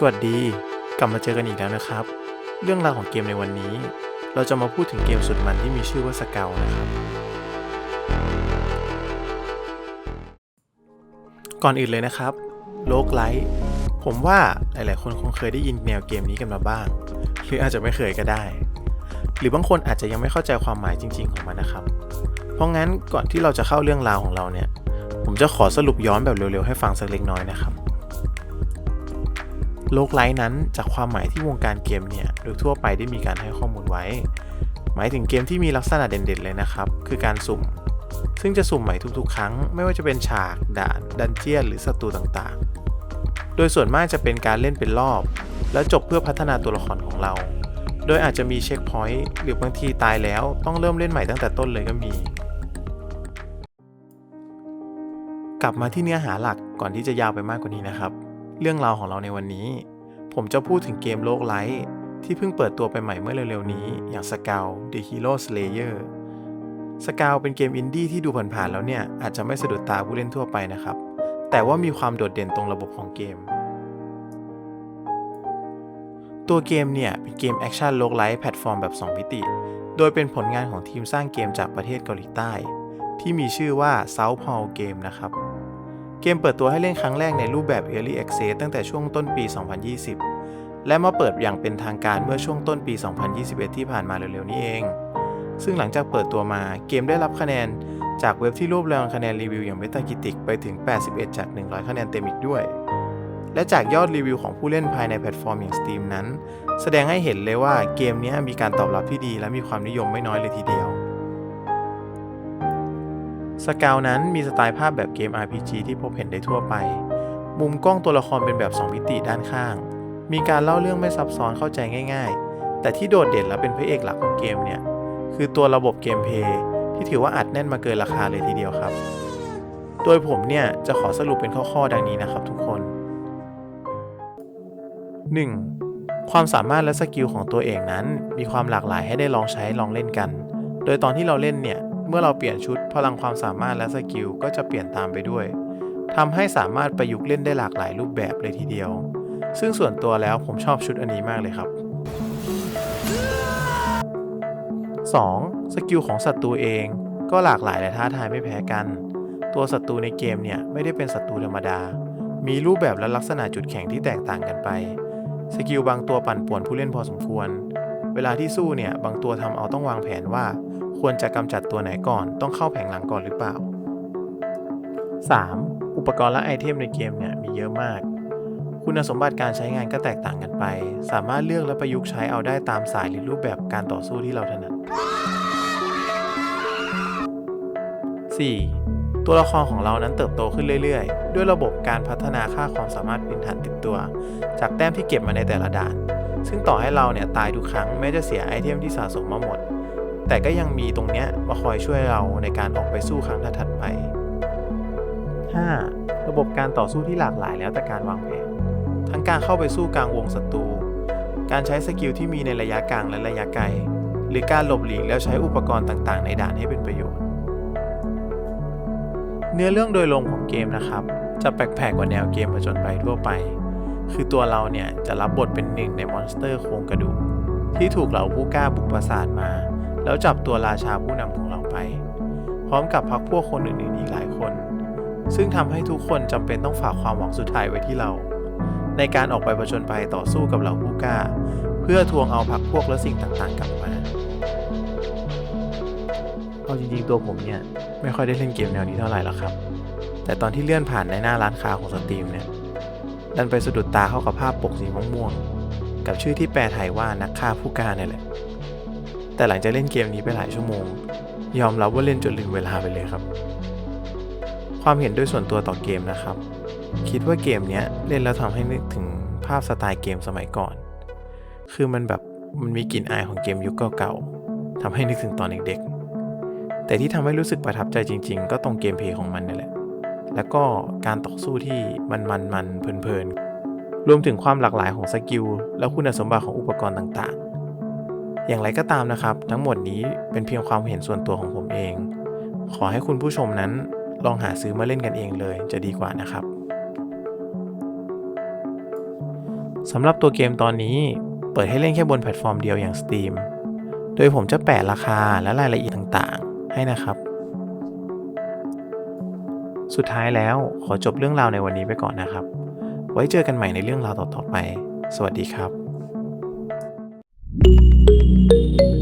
สวัสดี กลับมาเจอกันอีกแล้วนะครับ เรื่องราวของเกมในวันนี้ เราจะมาพูดถึงเกมสุดมันที่มีชื่อว่าสเกลนะครับ ก่อนอื่นเลยนะครับโลกไลท์ผมว่าหลาย ๆ คนคงเคยได้ยินแนวเกมนี้กันมาบ้าง หรืออาจจะไม่เคยก็ได้ หรือบางคนอาจจะยังไม่เข้าใจความหมายจริง ๆ ของมันนะครับ เพราะงั้นก่อนที่เราจะเข้าเรื่องราวของเราเนี่ย ผมจะขอสรุปย้อนแบบเร็ว ๆ ให้ฟังสักเล็กน้อยนะครับ โลกไลท์นั้นจากความหมายที่วงการเกมเนี่ยโดยทั่วไปได้มีการให้ข้อมูลไว้ หมายถึงเกมที่มีลักษณะเด่นๆเลยนะครับ คือการสุ่ม ซึ่งจะสุ่มใหม่ทุกๆ ครั้ง ไม่ว่าจะเป็นฉาก ด่าน ดันเจียน หรือศัตรูต่างๆ โดยส่วนมากจะเป็นการเล่นเป็นรอบ แล้วจบเพื่อพัฒนาตัวละครของเรา โดยอาจจะมีเช็คพอยต์หรือบางทีตายแล้วต้องเริ่มเล่นใหม่ตั้งแต่ต้นเลยก็มีกลับมาที่เนื้อหาหลักก่อนที่จะยาวไปมากกว่านี้นะครับ เรื่องราวของเราในวันนี้ ผมจะพูดถึงเกมโลกไลท์ที่เพิ่งเปิดตัวไปใหม่เมื่อเร็วๆนี้ อย่าง s c a l The Hero Slayer s c a l เป็นเกมอินดี้ที่ดูผ่านๆแล้วเนี่ย อาจจะไม่สะดุดตาผู้เล่นทั่วไปนะครับ แต่ว่ามีความโดดเด่นตรงระบบของเกม ตัวเกมเนี่ย เป็นเกมแอคชั่นโลกไลท์แพลตฟอร์มแบบ 2 มิติ โดยเป็นผลงานของทีมสร้างเกมจากประเทศเกาหลีใต้ ที่มีชื่อว่า South p o l Game นะครับ กมเปิดตัวให้เล่นครั้งแรกในรูปแบบ Early Access ตั้งแต่ช่วงต้นปี 2020 และมาเปิดอย่างเป็นทางการเมื่อช่วงต้นปี 2021 ที่ผ่านมาเร็วๆนี้เอง ซึ่งหลังจากเปิดตัวมาเกมได้รับคะแนน จากเว็บที่รวบรวมคะแนนรีวิวอย่าง Metacritic ไปถึง 81 จาก 100 คะแนนเต็มอีกด้วย และจากยอดรีวิวของผู้เล่นภายในแพลตฟอร์มอย่าง Steam นั้น แสดงให้เห็นเลยว่าเกมนี้มีการตอบรับที่ดีและมีความนิยมไม่น้อยเลยทีเดียว สกาวนั้นมีสไตล์ภาพแบบเกม RPG ที่พบเห็นได้ทั่วไป มุมกล้องตัวละครเป็นแบบ 2 มิติด้านข้าง มีการเล่าเรื่องไม่ซับซ้อนเข้าใจง่าย ๆ แต่ที่โดดเด่นและเป็นพระเอกหลักของเกมเนี่ย คือตัวระบบเกมเพย์ที่ถือว่าอัดแน่นมาเกินราคาเลยทีเดียวครับ โดยผมเนี่ยจะขอสรุปเป็นข้อๆ ดังนี้นะครับทุกคน 1. ความสามารถและสกิลของตัวเองนั้น มีความหลากหลายให้ได้ลองใช้ลองเล่นกัน โดยตอนที่เราเล่นเนี่ย เมื่อเราเปลี่ยนชุดพลังความสามารถและสกิลก็จะเปลี่ยนตามไปด้วยทำให้สามารถประยุกต์เล่นได้หลากหลายรูปแบบเลยทีเดียว ซึ่งส่วนตัวแล้วผมชอบชุดอันนี้มากเลยครับ 2. สกิลของศัตรูเองก็หลากหลายและท้าทายไม่แพ้กัน ตัวศัตรูในเกมเนี่ยไม่ได้เป็นศัตรูธรรมดา มีรูปแบบและลักษณะจุดแข็งที่แตกต่างกันไป สกิลบางตัวปั่นป่วนผู้เล่นพอสมควร เวลาที่สู้เนี่ยบางตัวทำเอาต้องวางแผนว่า ควรจะกำจัดตัวไหนก่อน ต้องเข้าแผงหลังก่อนหรือเปล่า 3. อุปกรณ์และไอเทมในเกมเนี่ยมีเยอะมาก คุณสมบัติการใช้งานก็แตกต่างกันไป สามารถเลือกและประยุกต์ใช้เอาได้ตามสายหรือรูปแบบการต่อสู้ที่เราถนัด 4. ตัวละครของเรานั้นเติบโตขึ้นเรื่อยๆ ด้วยระบบการพัฒนาค่าความสามารถพื้นฐานติดตัว จากแต้มที่เก็บมาในแต่ละด่าน ซึ่งต่อให้เราเนี่ยตายทุกครั้งแม้จะเสียไอเทมที่สะสมมาหมด แต่ก็ยังมีตรงเนี้ยมาคอยช่วยเราในการออกไปสู้ครั้งถัดไป 5. ระบบการต่อสู้ที่หลากหลายแล้วแต่การวางแผน ทั้งการเข้าไปสู้กลางวงศัตรู การใช้สกิลที่มีในระยะกลางและระยะไกล หรือการหลบหลีกแล้วใช้อุปกรณ์ต่างๆ ในด่านให้เป็นประโยชน์ เนื้อเรื่องโดยรวมของเกมนะครับ จะแปลกๆกว่าแนวเกมผจญภัยทั่วไป คือตัวเราเนี่ยจะรับบทเป็นหนึ่งในมอนสเตอร์โครงกระดูกที่ถูกเหล่าผู้กล้าบุกปราสาทมา แล้วจับตัวราชาผู้นำของเราไป พร้อมกับพักพวกคนอื่นๆอีกหลายคน ซึ่งทำให้ทุกคนจำเป็นต้องฝากความหวังสุดท้ายไว้ที่เรา ในการออกไปผจญภัยต่อสู้กับเหล่าผู้กล้า เพื่อทวงเอาพักพวกและสิ่งต่างๆกลับมาเอาจริงๆตัวผมเนี่ย ไม่ค่อยได้เล่นเกมแนวนี้เท่าไหร่หรอกครับ แต่ตอนที่เลื่อนผ่านในหน้าร้านค้าของสตรีมเนี่ยดันไปสะดุดตาเข้ากับภาพปกสีม่วงๆกับชื่อที่แปลไทยว่านักฆ่าผู้กล้าเนี่ยแหละ แต่หลังจากเล่นเกมนี้ไปหลายชั่วโมง ยอมรับว่าเล่นจนลืมเวลาไปเลยครับ ความเห็นด้วยส่วนตัวต่อเกมนะครับ คิดว่าเกมเนี้ยเล่นแล้วทำให้นึกถึงภาพสไตล์เกมสมัยก่อน คือมันแบบมันมีกลิ่นอายของเกมยุคเก่าๆทำให้นึกถึงตอนเด็กๆ แต่ที่ทำให้รู้สึกประทับใจจริง ๆ ก็ตรงเกมเพย์ของมันนี่แหละ แล้วก็การต่อสู้ที่มันมันมันเพลินๆ รวมถึงความหลากหลายของสกิลและคุณสมบัติของอุปกรณ์ต่างๆ อย่างไรก็ตามนะครับ ทั้งหมดนี้เป็นเพียงความเห็นส่วนตัวของผมเอง ขอให้คุณผู้ชมนั้นลองหาซื้อมาเล่นกันเองเลยจะดีกว่านะครับสำหรับตัวเกมตอนนี้เปิดให้เล่นแค่บนแพลตฟอร์มเดียวอย่าง Steam โดยผมจะแปะราคาและรายละเอียดต่างๆ ให้นะครับ สุดท้ายแล้วขอจบเรื่องราวในวันนี้ไปก่อนนะครับ ไว้เจอกันใหม่ในเรื่องราวต่อๆไป สวัสดีครับ thank you